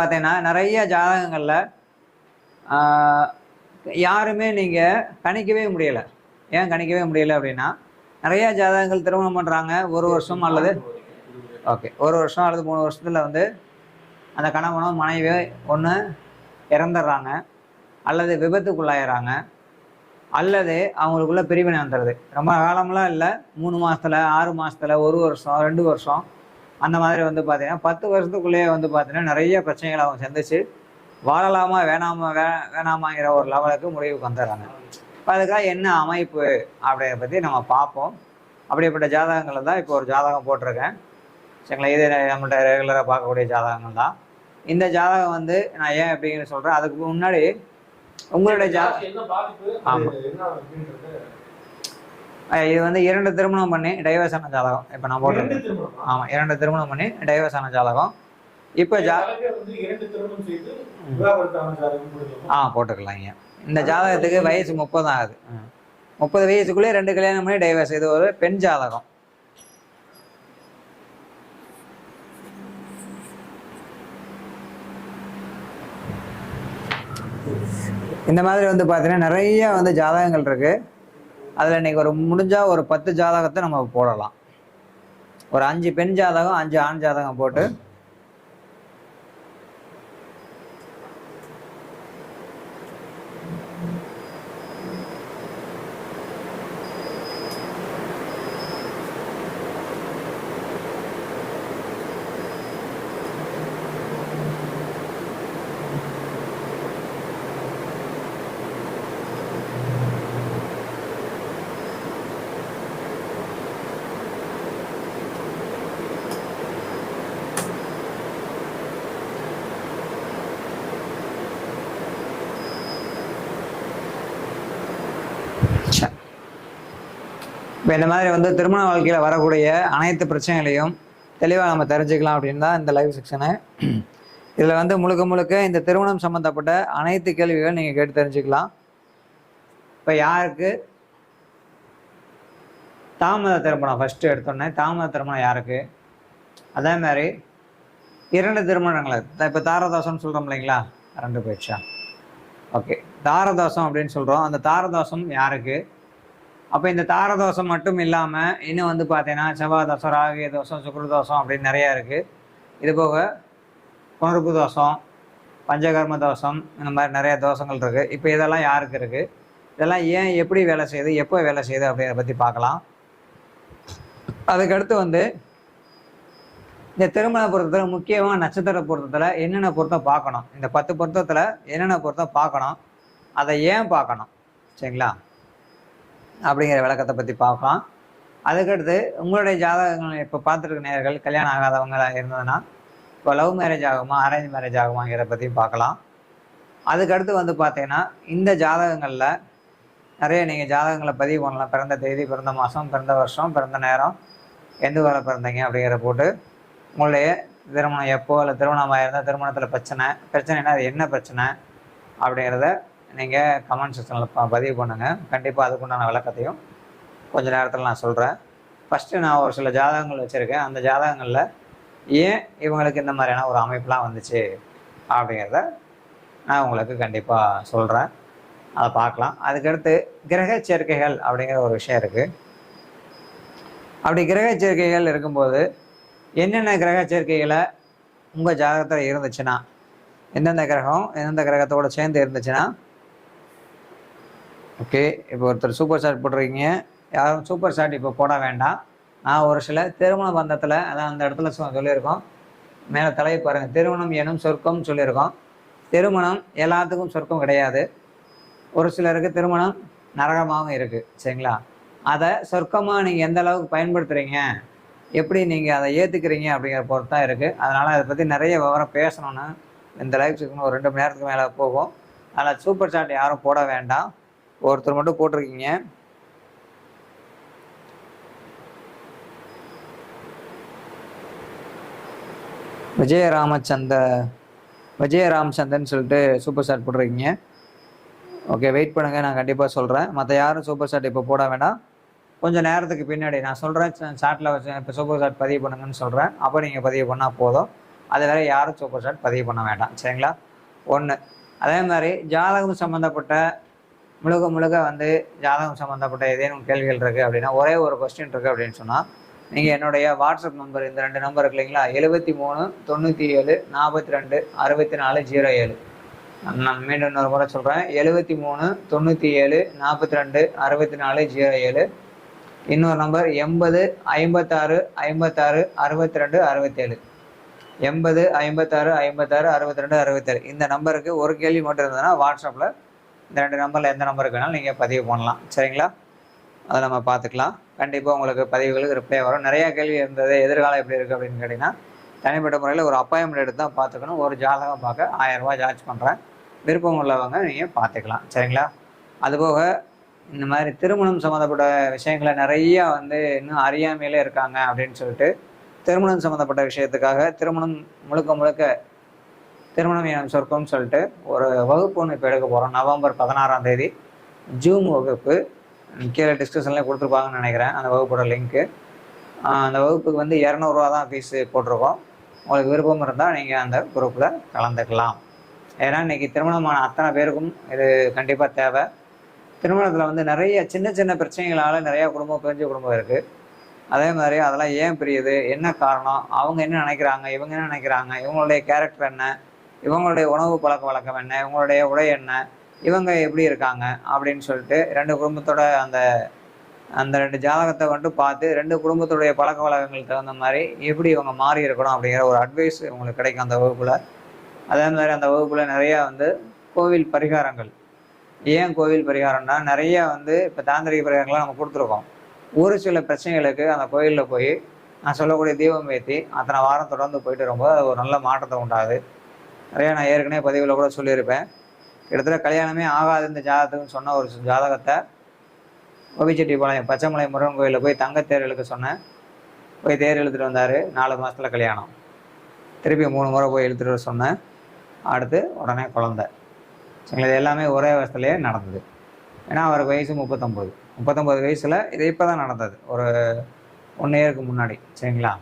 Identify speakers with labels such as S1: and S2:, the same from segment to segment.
S1: பார்த்தீங்கன்னா நிறைய ஜாதகங்களில் யாருமே நீங்கள் கணிக்கவே முடியலை. ஏன் கணிக்கவே முடியல அப்படின்னா நிறைய ஜாதகங்கள் திருமணம் பண்ணுறாங்க ஒரு வருஷம் அல்லது ஓகே ஒரு வருஷம் அல்லது மூணு வருஷத்தில் வந்து அந்த கணவனோ மனைவியோ ஒன்று இறந்துடுறாங்க அல்லது விபத்துக்குள்ளாயிடுறாங்க அல்லது அவங்களுக்குள்ள பிரிவினை வந்துடுது. ரொம்ப காலம்லாம் இல்லை மூணு மாதத்தில் ஆறு மாதத்தில் ஒரு வருஷம் ரெண்டு வருஷம் அந்த மாதிரி வந்து பார்த்தீங்கன்னா பத்து வருஷத்துக்குள்ளேயே வந்து பார்த்தீங்கன்னா நிறைய பிரச்சனைகளை அவங்க சந்திச்சு வாழலாமா வேணாமா வே வேணாமாங்கிற ஒரு லெவலுக்கு முடிவுக்கு வந்துடுறாங்க. இப்போ அதுக்காக என்ன அமைப்பு அப்படிங்கிறத பற்றி நம்ம பார்ப்போம். அப்படிப்பட்ட ஜாதகங்களை தான் இப்போ ஒரு ஜாதகம் போட்டிருக்கேன். சரிங்களா? இது நம்மள்ட்ட ரெகுலராக பார்க்கக்கூடிய ஜாதகங்கள் தான். இந்த ஜாதகம் வந்து நான் ஏன் அப்படிங்கிற சொல்கிறேன் அதுக்கு முன்னாடி உங்களுடைய ஜா
S2: என்ன
S1: இது வந்து இரண்டு திருமணம் பண்ணி டைவர்ஸ் ஆன ஜாதகம். இப்போ நான் போட்டிருக்கேன்? ஆமாம் இரண்டு திருமணம் பண்ணி டைவர்ஸ் ஆன ஜாதகம். இப்போ ஜா? ஆ போட்டுக்கலாங்க இந்த ஜாதகத்துக்கு வயசு முப்பது ஆகுது. முப்பது வயசுக்குள்ளே ரெண்டு கல்யாணம் பண்ணி டைவர்ஸ் இது ஒரு பெண் ஜாதகம். இந்த மாதிரி வந்து பார்த்தீங்கன்னா நிறைய வந்து ஜாதகங்கள் இருக்கு. அதில் இன்னைக்கு ஒரு முடிஞ்சா ஒரு பத்து ஜாதகத்தை நம்ம போடலாம். ஒரு அஞ்சு பெண் ஜாதகம் அஞ்சு ஆண் ஜாதகம் போட்டு இப்போ இந்த மாதிரி வந்து திருமண வாழ்க்கையில் வரக்கூடிய அனைத்து பிரச்சனைகளையும் தெளிவாக நம்ம தெரிஞ்சுக்கலாம் அப்படின்னு தான் இந்த லைவ் செக்ஷனு இதில் வந்து முழுக்க முழுக்க இந்த திருமணம் சம்மந்தப்பட்ட அனைத்து கேள்விகள் நீங்கள் கேட்டு தெரிஞ்சுக்கலாம். இப்போ யாருக்கு? தாமத திருமணம் ஃபஸ்ட்டு எடுத்தோடனே தாமத திருமணம் யாருக்கு? அதே மாதிரி இரண்டு திருமணங்களை. இப்போ தாரதோஷம்னு சொல்கிறோம் இல்லைங்களா? ரெண்டு போயிடுச்சா? ஓகே தாரதோஷம் அப்படின்னு சொல்கிறோம் அந்த தாரதோஷம் யாருக்கு? அப்போ இந்த தாரதோஷம் மட்டும் இல்லாமல் இன்னும் வந்து பார்த்தீங்கன்னா செவ்வாய் தோஷம் ராகிய தோஷம் சுக்கர தோஷம் அப்படின்னு நிறையா இருக்குது இது போக புனர்ப்பு தோஷம் பஞ்சகர்ம தோஷம் இந்த மாதிரி நிறைய தோஷங்கள் இருக்குது இப்போ இதெல்லாம் யாருக்கு இருக்குது இதெல்லாம் ஏன் எப்படி வேலை செய்யுது? எப்போ வேலை செய்யுது அப்படிங்கிறத பற்றி பார்க்கலாம். அதுக்கடுத்து வந்து இந்த திருமண பொருத்தத்தில் முக்கியமாக நட்சத்திர பொருத்தத்தில் என்னென்ன பொருத்தம் பார்க்கணும்? இந்த பத்து பொருத்தத்தில் என்னென்ன பொருத்தம் பார்க்கணும்? அதை ஏன் பார்க்கணும்? சரிங்களா? அப்படிங்கிற விளக்கத்தை பற்றி பார்க்கலாம். அதுக்கடுத்து உங்களுடைய ஜாதகங்கள் இப்போ பார்த்துருக்க நேர்கள் கல்யாணம் ஆகாதவங்களாக இருந்ததுன்னா இப்போ லவ் மேரேஜ் ஆகுமா அரேஞ்ச் மேரேஜ் ஆகுமாங்கிறத பற்றியும் பார்க்கலாம். அதுக்கடுத்து வந்து பார்த்தீங்கன்னா இந்த ஜாதகங்களில் நிறைய நீங்கள் ஜாதகங்களை பதிவு பண்ணலாம். பிறந்த தேதி பிறந்த மாதம் பிறந்த வருஷம் பிறந்த நேரம் எந்த வேலை பிறந்தீங்க அப்படிங்கிற போட்டு உங்களுடைய திருமணம் எப்போ இல்லை திருமணமாக இருந்தால் திருமணத்தில் பிரச்சனை பிரச்சனைனா அது என்ன பிரச்சனை அப்படிங்கிறத நீங்கள் கமெண்ட் செக்ஷனில் பதிவு பண்ணுங்கள் கண்டிப்பாக அதுக்குண்டான விளக்கத்தையும் கொஞ்ச நேரத்தில் நான் சொல்கிறேன் ஃபஸ்ட்டு நான் ஒரு சில ஜாதகங்கள் வச்சுருக்கேன். அந்த ஜாதகங்களில் ஏன் இவங்களுக்கு இந்த மாதிரியான ஒரு அமைப்புலாம் வந்துச்சு அப்படிங்கிறத நான் உங்களுக்கு கண்டிப்பாக சொல்கிறேன் அதை பார்க்கலாம். அதுக்கடுத்து கிரக சேர்க்கைகள் அப்படிங்கிற ஒரு விஷயம் இருக்குது அப்படி கிரக சேர்க்கைகள் இருக்கும்போது என்னென்ன கிரக சேர்க்கைகளை உங்கள் ஜாதகத்தில் இருந்துச்சுன்னா எந்தெந்த கிரகம் எந்தெந்த கிரகத்தோட சேர்ந்து இருந்துச்சுன்னா ஓகே இப்போ ஒருத்தர் சூப்பர் ஷாட் போட்டிருக்கீங்க. யாரும் சூப்பர் ஷாட் இப்போ போட வேண்டாம். நான் ஒரு சில திருமண பந்தத்தில் அதான் அந்த இடத்துல சொ- சொல்லியிருக்கோம். மேலே தலையை பாருங்கள் திருமணம் எனும் சொர்க்கம்னு சொல்லியிருக்கோம். திருமணம் எல்லாத்துக்கும் சொர்க்கம் கிடையாது. ஒரு சிலருக்கு திருமணம் நரகமாகவும் இருக்குது சரிங்களா? அதை சொர்க்கமாக நீங்கள் எந்த அளவுக்கு பயன்படுத்துகிறீங்க எப்படி நீங்கள் அதை ஏற்றுக்கிறீங்க அப்படிங்கிற பொறுத்து தான் இருக்குது அதனால் அதை பற்றி நிறைய விவரம் பேசணும்னு இந்த லைஃப் செக்ஷன் ஒரு ரெண்டு மணி நேரத்துக்கு மேலே போகும். அதனால் சூப்பர் சாட் யாரும் போட வேண்டாம். ஒருத்தர் மட்டும் போட்டிருக்கீங்க. விஜய ராமச்சந்த விஜய ராமச்சந்தன் சொல்லிட்டு சூப்பர் சாட் போட்டிருக்கீங்க. ஓகே வெயிட் பண்ணுங்கள் நான் கண்டிப்பாக சொல்கிறேன் மற்ற யாரும் சூப்பர் சாட் இப்போ போட வேண்டாம் கொஞ்சம் நேரத்துக்கு பின்னாடி நான் சொல்கிறேன் சாட்டில் வச்சு இப்போ சூப்பர் சாட் பதிவு பண்ணுங்கன்னு சொல்கிறேன் அப்போ நீங்கள் பதிவு பண்ணால் போதும். அது வேறு யாரும் சூப்பர் சாட் பதிவு பண்ண வேண்டாம். சரிங்களா? ஒன்று அதே மாதிரி ஜாதகம் சம்மந்தப்பட்ட முழுக்க முழுக்க வந்து ஜாதகம் சம்மந்தப்பட்ட ஏதேனும் கேள்விகள் இருக்குது அப்படின்னா ஒரே ஒரு கொஸ்டின் இருக்குது அப்படின்னு சொன்னால் நீங்கள் என்னுடைய வாட்ஸ்அப் நம்பர் இந்த ரெண்டு நம்பர் இருக்கு இல்லைங்களா? எழுபத்தி மூணு தொண்ணூற்றி ஏழு நாற்பத்தி ரெண்டு அறுபத்தி நாலு ஜீரோ ஏழு. நான் மீண்டும் இன்னொரு முறை சொல்கிறேன் எழுபத்தி மூணு தொண்ணூற்றி ஏழு நாற்பத்தி ரெண்டு அறுபத்தி நாலு ஜீரோ ஏழு. இன்னொரு நம்பர் எண்பது ஐம்பத்தாறு ஐம்பத்தாறு அறுபத்தி ரெண்டு அறுபத்தேழு எண்பது ஐம்பத்தாறு ஐம்பத்தாறு அறுபத்தி ரெண்டு அறுபத்தேழு இந்த நம்பருக்கு ஒரு கேள்வி மட்டும் இருந்ததுன்னா வாட்ஸ்அப்பில் இந்த ரெண்டு நம்பரில் எந்த நம்பருக்கு வேணாலும் நீங்கள் பதிவு பண்ணலாம். சரிங்களா? அதை நம்ம பார்த்துக்கலாம். கண்டிப்பாக உங்களுக்கு பதிவுகளுக்கு ரிப்ளை வரும். நிறையா கேள்வி இருந்தது. எதிர்காலம் எப்படி இருக்குது அப்படின்னு கேட்டிங்கன்னா தனிப்பட்ட முறையில் ஒரு அப்பாயின்மெண்ட் எடுத்து தான் பார்த்துக்கணும். ஒரு ஜாதகம் பார்க்க ஆயிரரூபா சார்ஜ் பண்ணுறேன் விருப்பம் உள்ளவங்க நீங்கள் பார்த்துக்கலாம். சரிங்களா? அதுபோக இந்த மாதிரி திருமணம் சம்மந்தப்பட்ட விஷயங்களை நிறையா வந்து இன்னும் அறியாமையிலே இருக்காங்க அப்படின்னு சொல்லிட்டு திருமணம் சம்மந்தப்பட்ட விஷயத்துக்காக திருமணம் முழுக்க முழுக்க திருமணம் எனும் சொர்க்கம்னு சொல்லிட்டு ஒரு வகுப்பு ஒன்று இப்போ எடுக்க போகிறோம் நவம்பர் பதினாறாம் தேதி. ஜூம் வகுப்பு. கீழே டிஸ்கிரிப்ஷன்லேயே கொடுத்துருப்பாங்கன்னு நினைக்கிறேன். அந்த வகுப்போட லிங்க்கு அந்த வகுப்புக்கு வந்து இரநூறுவா தான் ஃபீஸு போட்டிருக்கோம். உங்களுக்கு விருப்பம் இருந்தால் நீங்கள் அந்த குரூப்பில் கலந்துக்கலாம். ஏன்னா இன்னைக்கு திருமணமான அத்தனை பேருக்கும் இது கண்டிப்பாக தேவை. திருமணத்தில் வந்து நிறைய சின்ன சின்ன பிரச்சனைகளால் நிறையா குடும்பம் பிரிஞ்ச குடும்பம் இருக்குது அதே மாதிரி அதெல்லாம் ஏன் பிரியுது? என்ன காரணம்? அவங்க என்ன நினைக்கிறாங்க? இவங்க என்ன நினைக்கிறாங்க? இவங்களுடைய கேரக்டர் என்ன? இவங்களுடைய உணவு பழக்க வழக்கம் என்ன? இவங்களுடைய உடை என்ன? இவங்க எப்படி இருக்காங்க? அப்படின்னு சொல்லிட்டு ரெண்டு குடும்பத்தோட அந்த அந்த ரெண்டு ஜாதகத்தை வந்துட்டு பார்த்து ரெண்டு குடும்பத்துடைய பழக்க வழக்கங்களுக்கு தகுந்த மாதிரி எப்படி இவங்க மாறி இருக்கணும் அப்படிங்கிற ஒரு அட்வைஸ் இவங்களுக்கு கிடைக்கும் அந்த வகுப்பில். அதே மாதிரி அந்த வகுப்பில் நிறையா வந்து கோவில் பரிகாரங்கள். ஏன் கோவில் பரிகாரம்னா நிறைய வந்து இப்போ தாந்திரிக பரிகாரங்கள்லாம் நம்ம கொடுத்துருக்கோம். ஒரு சில பிரச்சனைகளுக்கு அந்த கோயிலில் போய் நான் சொல்லக்கூடிய தீபம் ஏற்றி அத்தனை வாரம் தொடர்ந்து போயிட்டு ரொம்ப ஒரு நல்ல மாற்றத்தை உண்டாகுது. நிறையா நான் ஏற்கனவே பதிவில் கூட சொல்லியிருப்பேன். கிட்டத்தட்ட கல்யாணமே ஆகாது இந்த ஜாதகத்துக்குன்னு சொன்ன ஒரு ஜாதகத்தை கோபிச்செட்டிப்பாளையம் பச்சைமலை முருகன் கோயிலில் போய் தங்க தேர் இழுக்க சொன்னேன். போய் தேர் இழுத்துட்டு வந்தார். நாலு மாதத்தில் கல்யாணம். திருப்பி மூணு முறை போய் இழுத்துட்டு வர சொன்னேன். அடுத்து உடனே குழந்த. சரிங்களா இது எல்லாமே ஒரே வருஷத்துலேயே நடந்தது. ஏன்னா அவருக்கு வயசு முப்பத்தொம்போது. முப்பத்தொம்போது வயசில் இது இப்போ தான் நடந்தது. ஒரு ஒன் இயருக்கு முன்னாடி. சரிங்களா?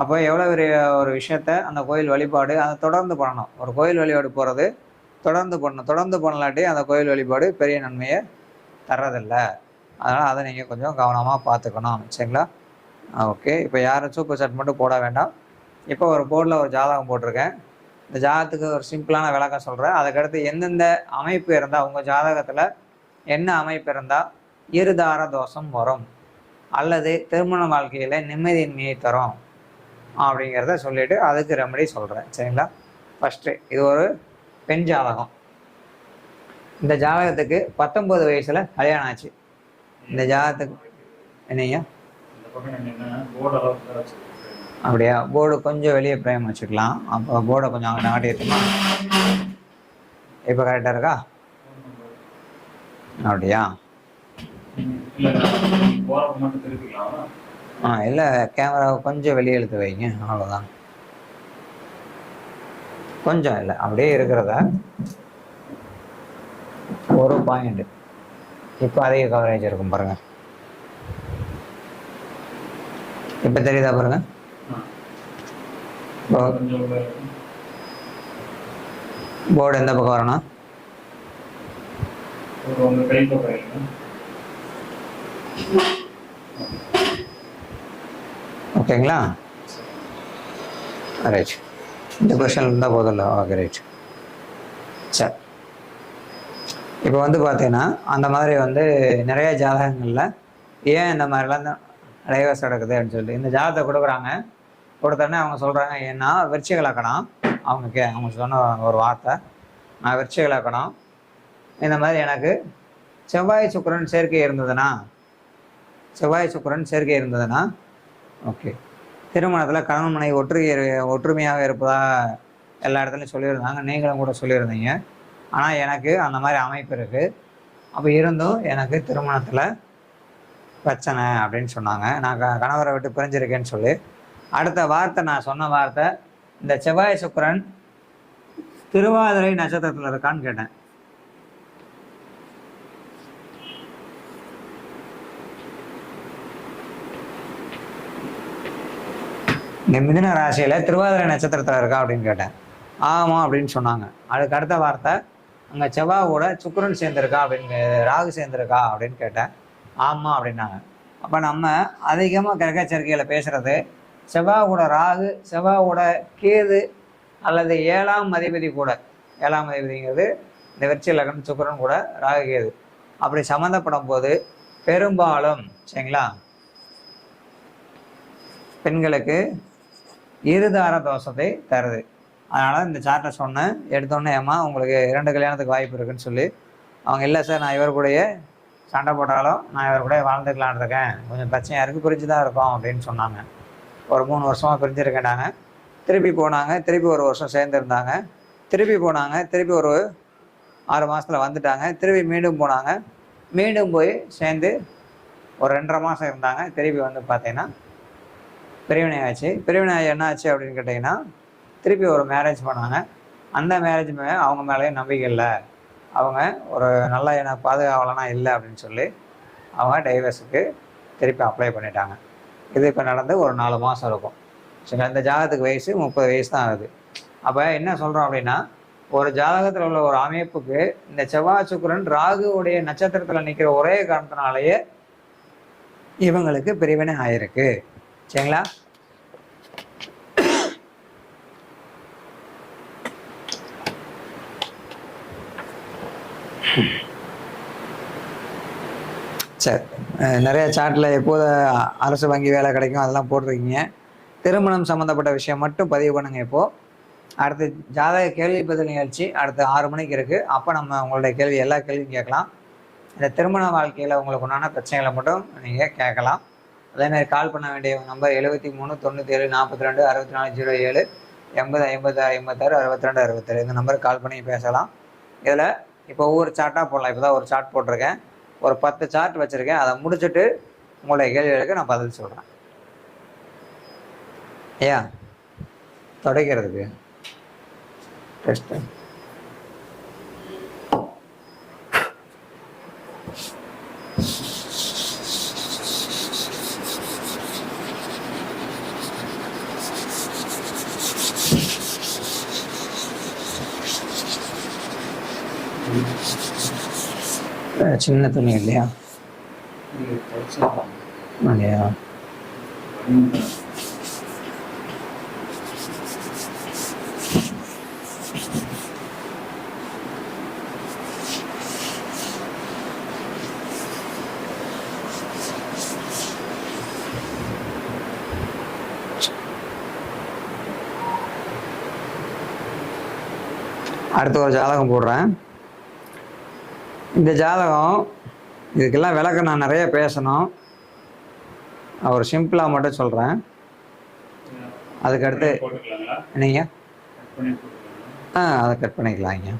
S1: அப்போ எவ்வளோ பெரிய ஒரு விஷயத்த அந்த கோயில் வழிபாடு அதை தொடர்ந்து பண்ணணும். ஒரு கோயில் வழிபாடு போகிறது தொடர்ந்து பண்ணணும். தொடர்ந்து பண்ணலாட்டி அந்த கோயில் வழிபாடு பெரிய நன்மையை தர்றதில்லை. அதனால் அதை நீங்கள் கொஞ்சம் கவனமாக பார்த்துக்கணும். சரிங்களா? ஓகே. இப்போ யாரும் சூப்பர் செட் மட்டும் போட வேண்டாம். இப்போ ஒரு போர்டில் ஒரு ஜாதகம் போட்டிருக்கேன். இந்த ஜாதகத்துக்கு ஒரு சிம்பிளான விளக்கம் சொல்கிறேன் அதுக்கடுத்து எந்தெந்த அமைப்பு இருந்தால் உங்கள் ஜாதகத்தில் என்ன அமைப்பு இருந்தால் இருதார தோஷம் வரும். அல்லது திருமண வாழ்க்கையில் நிம்மதியின்மையை தரும். அப்படிங்கிறத சொல்லிட்டு அதுக்கு ரெமடி சொல்கிறேன் சரிங்களா? ஃபஸ்ட்டு இது ஒரு பெண் ஜாதகம். இந்த ஜாதகத்துக்கு பத்தொன்பது வயசுல கல்யாணம் ஆச்சு. இந்த ஜாதகத்துக்கு
S2: வச்சிருக்கேன்
S1: அப்படியா? போர்டு கொஞ்சம் வெளியே பிரேம் வச்சுக்கலாம். அப்போ போர்டை கொஞ்சம் அங்கே நாட்டிட்டுமா இப்போ கரெக்டாக இருக்கா? அப்படியா? ஆ இல்லை கேமராவை கொஞ்சம் வெளியே இழுத்து வைங்க அவ்வளோதான் கொஞ்சம் இல்லை அப்படியே இருக்கிறத ஒரு பாயிண்ட் இப்போ அதிக கவரேஜ் இருக்கும் பாருங்க. இப்போ தெரியுதா பாருங்க? போர்டு எந்த பக்கம் வரணும்?
S2: Thank you.
S1: ஓகேங்களா? ரைட் இந்த கொஷின் இருந்தால் போதில்ல ஓகே ரைட் சரி இப்போ வந்து பார்த்தீங்கன்னா அந்த மாதிரி வந்து நிறைய ஜாதகங்களில் ஏன் இந்த மாதிரிலாம் டைவர்ஸ் நடக்குது அப்படின்னு சொல்லிட்டு இந்த ஜாதகத்தை கொடுக்குறாங்க. கொடுத்தோடனே அவங்க சொல்கிறாங்க ஏன்னா விருச்சிக லக்கணம் அவங்க கே அவங்க சொன்ன ஒரு வார்த்தை. நான் விருச்சிக லக்கணம் இந்த மாதிரி எனக்கு செவ்வாய் சுக்கிரன் சேர்க்கை இருந்ததுன்னா செவ்வாய் சுக்கிரன் சேர்க்கை இருந்ததுன்னா ஓகே. திருமணத்தில் கணவன் மனைவி ஒற்று ஒற்றுமையாக இருப்பதாக எல்லா இடத்துலையும் சொல்லியிருந்தாங்க. நீங்களும் கூட சொல்லியிருந்தீங்க. ஆனால் எனக்கு அந்த மாதிரி அமைப்பு இருக்குது அப்போ இருந்தும் எனக்கு திருமணத்தில் பிரச்சனை அப்படின்னு சொன்னாங்க. நான் க கணவரை விட்டு பிரிஞ்சிருக்கேன்னு சொல்லி. அடுத்த வார்த்தை நான் சொன்ன வார்த்தை இந்த செவ்வாய் சுக்கிரன் திருவாதிரை நட்சத்திரத்தில் இருக்கான்னு கேட்டேன். இந்த மிதுன ராசியில் திருவாதிரை நட்சத்திரத்தில் இருக்கா அப்படின்னு கேட்டேன். ஆமாம் அப்படின்னு சொன்னாங்க. அதுக்கு அடுத்த வார்த்தை அங்கே செவ்வாய் கூட சுக்கிரன் சேர்ந்துருக்கா அப்படின்னு ராகு சேர்ந்துருக்கா அப்படின்னு கேட்டேன். ஆமாம் அப்படின்னாங்க. அப்போ நம்ம அதிகமாக கிரகச்சரிக்கையில் பேசுகிறது செவ்வாய் கூட ராகு செவ்வாய் கூட கேது அல்லது ஏழாம் அதிபதி கூட. ஏழாம் அதிபதிங்கிறது இந்த வெற்றி லக்னம் சுக்கரன் கூட ராகு கேது. அப்படி சம்மந்தப்படும் போது பெரும்பாலும் சரிங்களா? பெண்களுக்கு இருதார தோஷத்தை தருது. அதனால் இந்த சார்ட்டை சொன்னேன் எடுத்தோடனே ஏமா உங்களுக்கு இரண்டு கல்யாணத்துக்கு வாய்ப்பு இருக்குன்னு சொல்லி. அவங்க இல்லை சார் நான் இவர் கூடயே சண்டை போட்டாலும் நான் இவர் கூட வாழ்ந்துக்கலான் இருக்கேன். கொஞ்சம் பிரச்சனையாக இருக்குது பிரிஞ்சு தான் இருக்கும் அப்படின்னு சொன்னாங்க. ஒரு மூணு வருஷமாக பிரிஞ்சிருக்கேன்டாங்க திருப்பி போனாங்க திருப்பி ஒரு வருஷம் சேர்ந்துருந்தாங்க. திருப்பி போனாங்க திருப்பி ஒரு ஆறு மாதத்தில் வந்துட்டாங்க. திருப்பி மீண்டும் போனாங்க. மீண்டும் போய் சேர்ந்து ஒரு ரெண்டரை மாதம் இருந்தாங்க. திருப்பி வந்து பார்த்தீங்கன்னா பிரிவினை ஆச்சு பிரிவினை ஆகி என்ன ஆச்சு அப்படின்னு கேட்டிங்கன்னா திருப்பி ஒரு மேரேஜ் பண்ணாங்க அந்த மேரேஜ் மேலே அவங்க மேலேயும் நம்பிக்கை இல்லை. அவங்க ஒரு நல்ல எனக்கு பாதுகாவலனா இல்லை அப்படின்னு சொல்லி அவங்க டைவர்ஸுக்கு திருப்பி அப்ளை பண்ணிட்டாங்க. இது இப்போ நடந்து ஒரு நாலு மாதம் இருக்கும். சரி அந்த ஜாதகத்துக்கு வயசு முப்பது வயசு தான் ஆகுது. அப்போ என்ன சொல்கிறோம் அப்படின்னா ஒரு ஜாதகத்தில் உள்ள ஒரு அமைப்புக்கு இந்த செவ்வாய் சுக்கரன் ராகுவுடைய நட்சத்திரத்தில் நிற்கிற ஒரே காரணத்தினாலேயே இவங்களுக்கு பிரிவினை ஆயிருக்கு. சரிங்களா? சரி. நிறைய சாட்டில் எப்போது அரசு வங்கி வேலை கிடைக்கும் அதெல்லாம் போட்டிருக்கீங்க. திருமணம் சம்மந்தப்பட்ட விஷயம் மட்டும் பதிவு பண்ணுங்கள் இப்போது அடுத்து ஜாதக கேள்வி பதில் நிகழ்ச்சி அடுத்து ஆறு மணிக்கு இருக்குது அப்போ நம்ம உங்களுடைய கேள்வி எல்லா கேள்வியும் கேட்கலாம். இந்த திருமண வாழ்க்கையில் உங்களுக்கு உண்டான பிரச்சனைகளை மட்டும் நீங்கள் கேட்கலாம். அதே மாதிரி கால் பண்ண வேண்டிய நம்பர் எழுபத்தி மூணு தொண்ணூற்றி ஏழு நாற்பத்தி ரெண்டு அறுபத்தி நாலு ஜீரோ ஏழு எண்பது ஐம்பத்தாறு ஐம்பத்தாறு அறுபத்தி ரெண்டு அறுபத்தாறு இந்த நம்பருக்கு கால் பண்ணி பேசலாம். இதில் இப்போ ஒவ்வொரு சார்ட்டாக போடலாம். இப்போ தான் ஒரு சார்ட் போட்டிருக்கேன். ஒரு பத்து சார்ட் வச்சுருக்கேன். அதை முடிச்சுட்டு உங்களுடைய கேள்விகளுக்கு நான் பதில் சொல்கிறேன் ஐயா துடைக்கிறதுக்கு. டெஸ்ட்டு சின்ன துணி இல்லையா? இல்லையா அடுத்து ஒரு ஜாதகம் போடுறேன். இந்த ஜாதகம் இதுக்கெல்லாம் விளக்கம் நான் நிறைய பேசணும். ஒரு சிம்பிளாக மட்டும் சொல்கிறேன் அதுக்கு அடுத்து
S2: போட்டுக்கலாங்களா?
S1: என்னங்க ஆ அதை கட் பண்ணிக்கலாங்க.